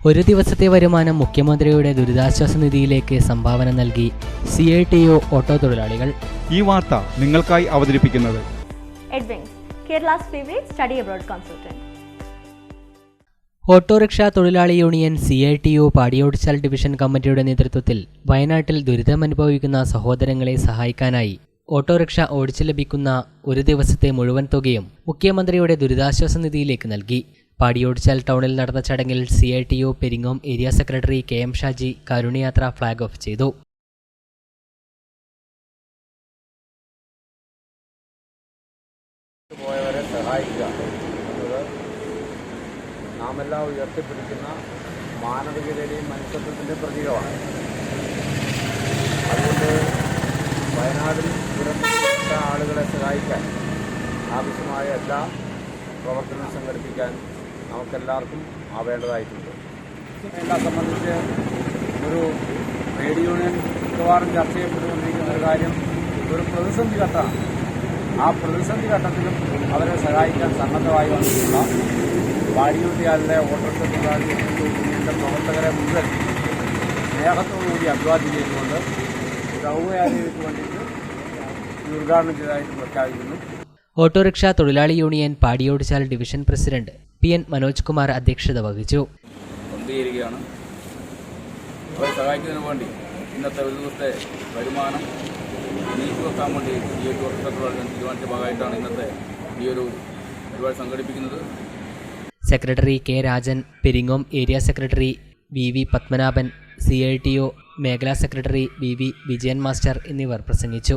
ഒരു ദിവസത്തെ വരുമാനം മുഖ്യമന്ത്രിയുടെ ദുരിതാശ്വാസ നിധിയിലേക്ക് സംഭാവന നൽകി C I T O auto തൊഴിലാളികൾ ഈ വാർത്ത നിങ്ങൾക്കായി അവതരിപ്പിക്കുന്നത് Edwings, Kerala's favorite study abroad consultant. Autorickshaw തൊഴിലാളി union C I T O Padiyottuchal division കമ്മിറ്റിയുടെ നേതൃത്വത്തിൽ വയനാട്ടിൽ ദുരിതമനുഭവിക്കുന്ന സഹോദരങ്ങളെ സഹായിക്കാനായി ഓട്ടോറിക്ഷ ഓടിച്ചു ലഭിക്കുന്ന ഒരു ദിവസത്തെ മുഴുവൻ തുകയും മുഖ്യമന്ത്രിയുടെ ദുരിതാശ്വാസ നിധിയിലേക്ക് നൽകി പാടിയോടിച്ചാൽ ടൗണിൽ നടന്ന ചടങ്ങിൽ C I T U Peringome area secretary K M Shaji കരുണയാത്ര flag off ചെയ്തു. പോയവരെ സഹായിക്കുക എന്നത് നാമെല്ലാം ഉയർത്തിപ്പിടിക്കുന്ന മാനവികതയുടെയും മനുഷ്യത്വത്തിന്റെയും പ്രതീകമാണ്. അതുകൊണ്ട് വയനാടിൽ ദുരന്തപ്പെട്ട ആളുകളെ സഹായിക്കാൻ ആവശ്യമായ എല്ലാ പ്രവർത്തനം സംഘടിപ്പിക്കാൻ നമുക്കെല്ലാവർക്കും ആവേണ്ടതായിട്ടുണ്ട്. എന്നെ സംബന്ധിച്ച് ഒരു ട്രേഡ് യൂണിയൻ മിക്കവാറും ചർച്ച ചെയ്യപ്പെട്ടുകൊണ്ടിരിക്കുന്ന ഒരു കാര്യം ഒരു പ്രതിസന്ധി ഘട്ടമാണ്. ആ പ്രതിസന്ധി ഘട്ടത്തിലും അവരെ സഹായിക്കാൻ സന്നദ്ധമായി വന്നിട്ടുള്ള വാടിയൂട്ടിയാലിലെ ഓട്ടോറിക്ഷ തൊഴിലാളി മുതൽ പ്രവർത്തകരെ മുഴുവൻ സ്നേഹത്തോടുകൂടി അഭിവാദ്യം ചെയ്തുകൊണ്ട് സൗകര്യാദികൾക്ക് വേണ്ടിയിട്ട് ഉദ്ഘാടനം ചെയ്തതായിട്ട് പ്രഖ്യാപിക്കുന്നു. ഓട്ടോറിക്ഷ തൊഴിലാളി union Padiyottuchal division president P N Manoj Kumar അധ്യക്ഷത വഹിച്ചു. അവരെ സഹായിക്കുന്നതിന് വേണ്ടി ഇന്നത്തെ ഒരു ദിവസത്തെ വരുമാനം നീക്കിവെക്കാൻ വേണ്ടി ഈ ഒരു വർഷത്തോളം തീരുമാനിച്ച ഭാഗമായിട്ടാണ് ഇന്നത്തെ ഈ ഒരു പരിപാടി സംഘടിപ്പിക്കുന്നത്. Secretary K Rajan Peringome area secretary V V Padmanabhan C I T U മേഖലാ secretary V V Vijayan master എന്നിവർ പ്രസംഗിച്ചു.